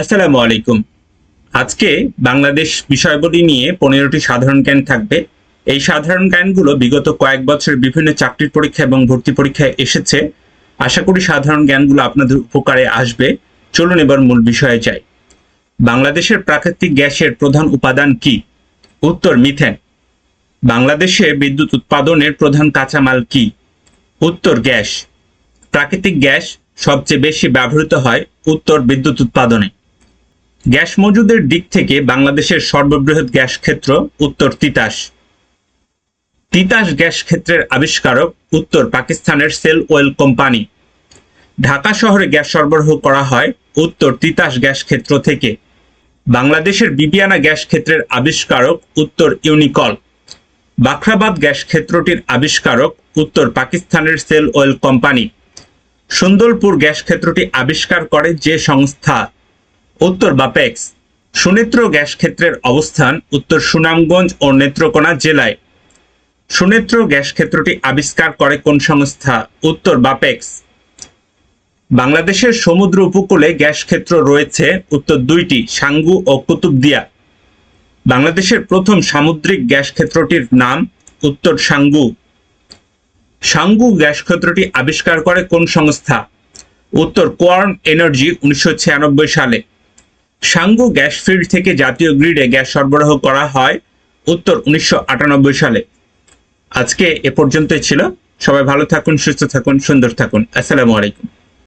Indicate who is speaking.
Speaker 1: আসসালামু আলাইকুম। আজকে বাংলাদেশ বিষয়বলী নিয়ে পনেরোটি সাধারণ জ্ঞান থাকবে। এই সাধারণ জ্ঞানগুলো বিগত কয়েক বছর বিভিন্ন চাকরির পরীক্ষা এবং ভর্তি পরীক্ষায় এসেছে। আশা করি সাধারণ জ্ঞানগুলো আপনাদের উপকারে আসবে। চলুন এবার মূল বিষয়ে যাই। বাংলাদেশের প্রাকৃতিক গ্যাসের প্রধান উপাদান কি? উত্তর, মিথেন। বাংলাদেশে বিদ্যুৎ উৎপাদনের প্রধান কাঁচামাল কি? উত্তর, গ্যাস। প্রাকৃতিক গ্যাস সবচেয়ে বেশি ব্যবহৃত হয় উত্তর বিদ্যুৎ উৎপাদনে। গ্যাস মজুদের দিক থেকে বাংলাদেশের সর্ববৃহৎ গ্যাস ক্ষেত্র উত্তর তিতাস। তিতাস গ্যাস ক্ষেত্রের আবিষ্কারক উত্তর পাকিস্তানের সেল ওয়েল কোম্পানি। ঢাকা শহরে গ্যাস সরবরাহ করা হয় উত্তর তিতাস গ্যাস ক্ষেত্র থেকে। বাংলাদেশের বিবিয়ানা গ্যাস ক্ষেত্রের আবিষ্কারক উত্তর ইউনিকল। বাখরাবাদ গ্যাস ক্ষেত্রটির আবিষ্কারক উত্তর পাকিস্তানের Shell oil company. Sundarpur gas ক্ষেত্রটি আবিষ্কার করে যে সংস্থা উত্তর বাপেক্স সুনেত্র গ্যাস ক্ষেত্রের অবস্থান উত্তর সুনামগঞ্জ ও নেত্রকোনা জেলায়। সুনেত্র গ্যাস ক্ষেত্রটি আবিষ্কার করে কোন সংস্থা? উত্তর বাপেক্স বাংলাদেশের সমুদ্র উপকূলে গ্যাস ক্ষেত্র রয়েছে উত্তর দুইটি, সাঙ্গু ও কুতুবদিয়া। বাংলাদেশের প্রথম সামুদ্রিক গ্যাস ক্ষেত্রটির নাম উত্তর সাঙ্গু। সাঙ্গু গ্যাস ক্ষেত্রটি আবিষ্কার করে কোন সংস্থা? উত্তর কোয়ার্ন এনার্জি উনিশশো ছিয়ানব্বই সালে। সাঙ্গু গ্যাস ফিল্ড থেকে জাতীয় গ্রিডে গ্যাস সরবরাহ করা হয় উত্তর উনিশশো আটানব্বই সালে। আজকে এ পর্যন্তই ছিল। সবাই ভালো থাকুন, সুস্থ থাকুন, সুন্দর থাকুন। আসসালামু আলাইকুম।